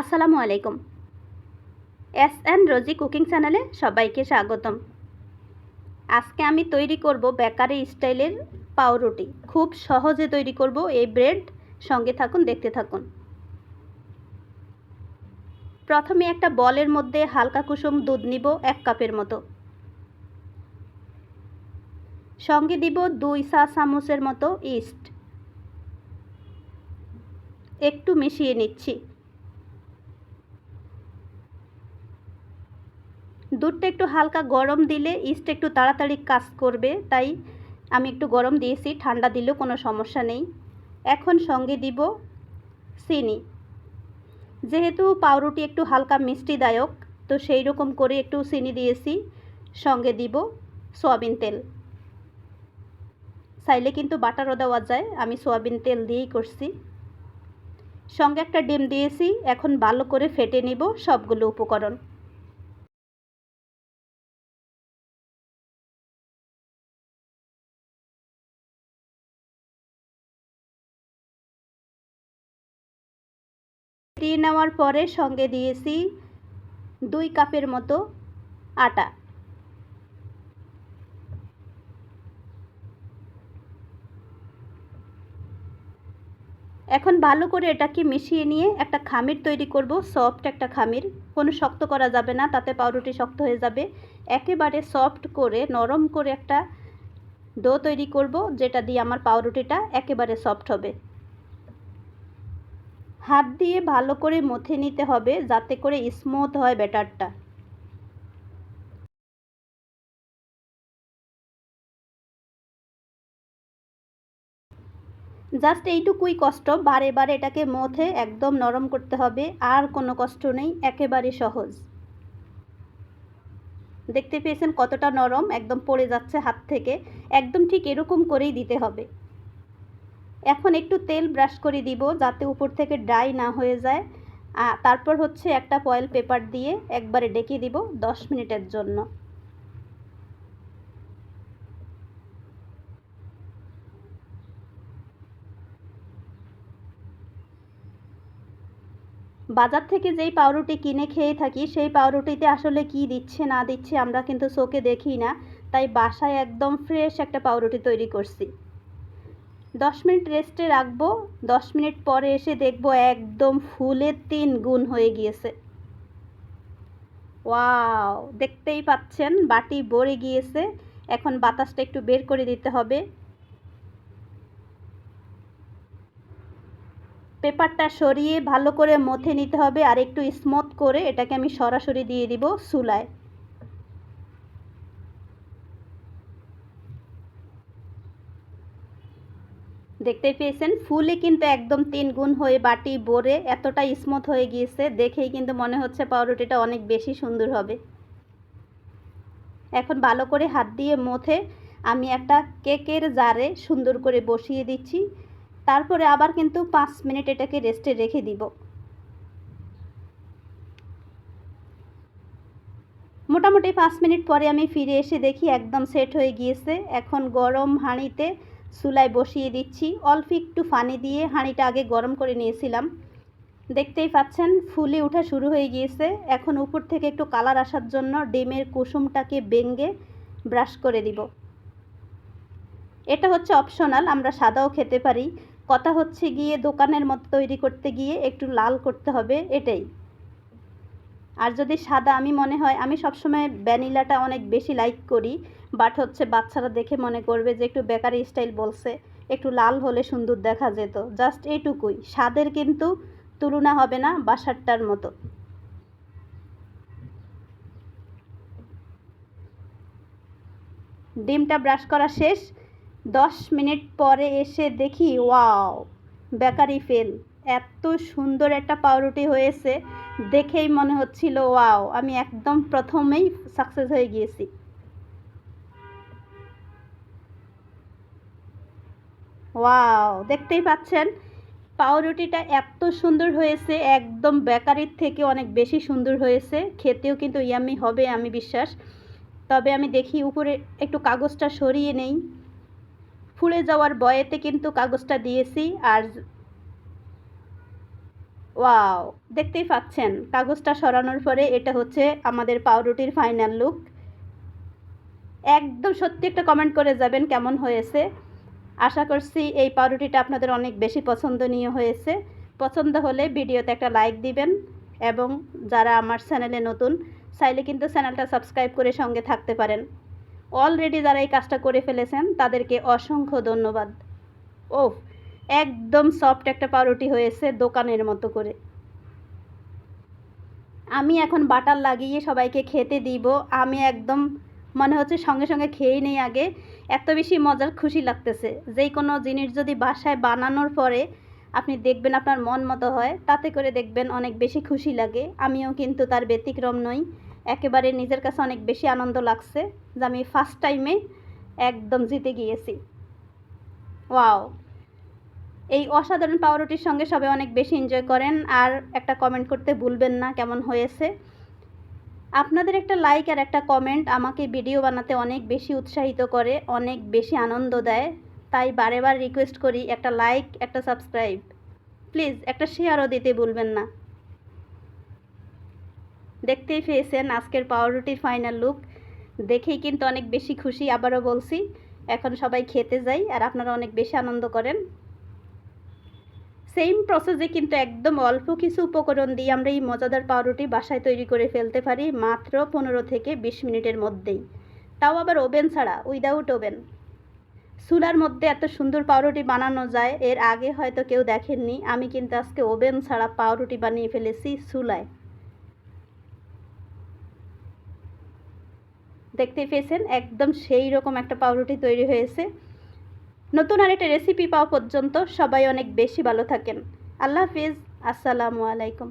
আসসালামু আলাইকুম। S N রোজি cooking চ্যানেলে সবাইকে স্বাগতম। আজকে আমি তৈরি করব বেকারি স্টাইলের পাউরুটি। খুব সহজে তৈরি করব এই ব্রেড। সঙ্গে থাকুন, দেখতে থাকুন। প্রথমে একটা বলের মধ্যে হালকা কুসুম দুধ নিব এক কাপের মতো। সঙ্গে দিব দুই চা চামচের মতো ইস্ট। একটু মিশিয়ে নিচ্ছি। দুধটা একটু হালকা গরম দিলে ইস্ট একটু তাড়াতাড়ি কাজ করবে, তাই আমি একটু গরম দিয়েছি, ঠান্ডা দিলেও কোনো সমস্যা নেই। এখন সঙ্গে দিব চিনি। যেহেতু পাউরুটি একটু হালকা মিষ্টিদায়ক, তো সেই রকম করে একটু চিনি দিয়েছি, সঙ্গে দিব সয়াবিন তেল। চাইলে কিন্তু বাটারও দেওয়া যায়, আমি সয়াবিন তেল দিয়েই করছি। সঙ্গে একটা ডিম দিয়েছি, এখন ভালো করে ফেটে নিব সবগুলো উপকরণ। দিয়ে নেওয়ার পরে সঙ্গে দিয়েছি দুই কাপের মতো আটা। এখন ভালো করে এটাকে মিশিয়ে নিয়ে একটা খামির তৈরি করব সফট একটা খামির। কোনো শক্ত করা যাবে না, তাতে পাউরুটি শক্ত হয়ে যাবে। একেবারে সফট করে, নরম করে একটা ডো তৈরি করব, যেটা দিয়ে আমার পাউরুটিটা একেবারে সফট হবে। হাত দিয়ে ভালো করে মথে নিতে হবে যাতে করে স্মুথ হয় ব্যাটারটা। জাস্ট এইটুকুই কষ্ট, বারে বারে এটাকে মথে একদম নরম করতে হবে, আর কোনো কষ্ট নেই, একেবারে সহজ। দেখতে পেয়েছেন কতটা নরম, একদম পড়ে যাচ্ছে হাত থেকে, একদম ঠিক এরকম করেই দিতে হবে। এখন একটু তেল ব্রাশ করে দিব যাতে উপর থেকে ড্রাই না হয়ে যায়। তারপর হচ্ছে একটা ফয়েল পেপার দিয়ে একবারে ডেকে দিব দশ মিনিটের জন্য। বাজার থেকে যেই পাউরুটি কিনে খেয়ে থাকি, সেই পাউরুটিতে আসলে কি দিচ্ছে, না দিচ্ছে আমরা কিন্তু চোখে দেখি না। তাই বাসায় একদম ফ্রেশ একটা পাউরুটি তৈরি করছি। দশ মিনিট রেস্টে রাখব, দশ মিনিট পরে এসে দেখব একদম ফুলের তিন গুণ হয়ে গিয়েছে। ওয়াও, দেখতেই পাচ্ছেন, বাটি ভরে গিয়েছে। এখন বাতাসটা একটু বের করে দিতে হবে। পেপারটা সরিয়ে ভালো করে মথে নিতে হবে আর একটু স্মুথ করে এটাকে আমি সরাসরি দিয়ে দিব চুলায়। দেখতে পেয়েছেন। ফুলে কিন্তু একদম তিন গুণ হয়ে বাটি বরে এতটা স্মুথ হয়ে গিয়েছে। দেখেই কিন্তু মনে হচ্ছে পাউরুটিটা অনেক বেশি সুন্দর হবে। এখন ভালো করে হাত দিয়ে মথে আমি একটা কেকের জারে সুন্দর করে বসিয়ে দিচ্ছি। তারপরে আবার কিন্তু পাঁচ মিনিট এটাকে রেস্টে রেখে দিব। মোটামুটি পাঁচ মিনিট পরে আমি ফিরে এসে দেখি একদম সেট হয়ে গিয়েছে। এখন গরম হাঁড়িতে চুলায় বসিয়ে দিচ্ছি। অল্প একটু ফানি দিয়ে হাঁড়িটা আগে গরম করে নিয়েছিলাম। দেখতেই পাচ্ছেন, ফুলে ওঠা শুরু হয়ে গিয়েছে। এখন উপর থেকে একটু কালার আসার জন্য ডিমের কুসুমটাকে বেঙ্গে ব্রাশ করে দিব। এটা হচ্ছে অপশনাল, আমরা সাদাও খেতে পারি। কথা হচ্ছে গিয়ে দোকানের মতো তৈরি করতে গিয়ে একটু লাল করতে হবে, এটাই। আর যদি সাদা, আমি মনে হয়, আমি সবসময় ভ্যানিলাটা অনেক বেশি লাইক করি বাট হচ্ছে বাচ্চারা দেখে মনে করবে যে একটু বেকারি স্টাইল বলছে, একটু লাল হলে সুন্দর দেখা যেত। জাস্ট এইটুকুই স্বাদের কিন্তু তুলনা হবে না বাসারটার মতো। ডিমটা ব্রাশ করা শেষ। দশ মিনিট পরে এসে দেখি ওয়াও বেকারি ফেল এত সুন্দর একটা পাউরুটি হয়েছে। দেখেই মনে হচ্ছিল, ওয়াও, আমি একদম প্রথমেই সাকসেস হয়ে গিয়েছি। ওয়াও, দেখতেই পাচ্ছেন, পাউরুটিটা এত সুন্দর হয়েছে, একদম বেকারির থেকে অনেক বেশি সুন্দর হয়েছে। খেতেও কিন্তু ইয়ামি হবে, আমি বিশ্বাস। তবে আমি দেখি উপরে একটু কাগজটা সরিয়ে নেই। ফুলে যাওয়ার বয়েতে কিন্তু কাগজটা দিয়েছি, আর ওয়াও দেখতেই পাচ্ছেন। কাগজটা সরানোর পরে এটা হচ্ছে আমাদের পাউরুটির ফাইনাল লুক একদম সত্যি একটা কমেন্ট করে যাবেন কেমন হয়েছে। আশা করছি এই পাউরুটিটা আপনাদের অনেক বেশি পছন্দনীয় হয়েছে। পছন্দ হলে ভিডিওতে একটা লাইক দিবেন এবং যারা আমার চ্যানেলে নতুন, চাইলে কিন্তু চ্যানেলটা সাবস্ক্রাইব করে সঙ্গে থাকতে পারেন। অলরেডি যারা এই কাজটা করে ফেলেছেন, তাদেরকে অসংখ্য ধন্যবাদ। ও একদম সফট একটা পাউরুটি হয়েছে দোকানের মতো করে। আমি এখন বাটার লাগিয়ে সবাইকে খেতে দিব। আমি একদম মনে হচ্ছে সঙ্গে সঙ্গে খেয়েই নেই আগে। এত বেশি মজার খুশি লাগতেছে। যেই কোনো জিনিস যদি বাসায় বানানোর পরে আপনি দেখবেন আপনার মন মতো হয়, তাতে করে দেখবেন অনেক বেশি খুশি লাগে। আমিও কিন্তু তার ব্যতিক্রম নই। একেবারে নিজের কাছে অনেক বেশি আনন্দ লাগছে যে আমি ফার্স্ট টাইমে একদম জিতে গিয়েছি। ওয়াও এই অসাধারণ পাউরুটির সঙ্গে সবাই অনেক বেশি এনজয় করেন, আর একটা কমেন্ট করতে ভুলবেন না কেমন হয়েছে। আপনাদের একটা লাইক আর একটা কমেন্ট আমাকে ভিডিও বানাতে অনেক বেশি উৎসাহিত করে, অনেক বেশি আনন্দ দেয়। তাই বারে বার রিকোয়েস্ট করি একটা লাইক একটা সাবস্ক্রাইব প্লিজ একটা শেয়ারও দিতে ভুলবেন না। দেখতেই পেয়েছেন আজকের পাউরুটির ফাইনাল লুক দেখেই কিন্তু অনেক বেশি খুশি, আবারও বলছি। এখন সবাই খেতে যাই, আর আপনারা অনেক বেশি আনন্দ করেন। সেম প্রসেসে কিন্তু একদম অল্প কিছু উপকরণ দিয়ে আমরা এই মজাদার পাউরুটি বাসায় তৈরি করে ফেলতে পারি মাত্র পনেরো থেকে বিশ মিনিটের মধ্যেই। তাও আবার ওভেন ছাড়া উইদাউট ওভেন চুলার মধ্যে এত সুন্দর পাউরুটি বানানো যায়, এর আগে হয়তো কেউ দেখেননি, আমি কিন্তু আজকে ওভেন ছাড়া পাউরুটি বানিয়ে ফেলেছি চুলায়। দেখতে পেয়েছেন, একদম সেই রকম একটা পাউরুটি তৈরি হয়েছে। নতুন আরেকটা রেসিপি পাওয়া পর্যন্ত সবাই অনেক বেশি ভালো থাকেন। আল্লাহ হাফিজ আসসালামু আলাইকুম।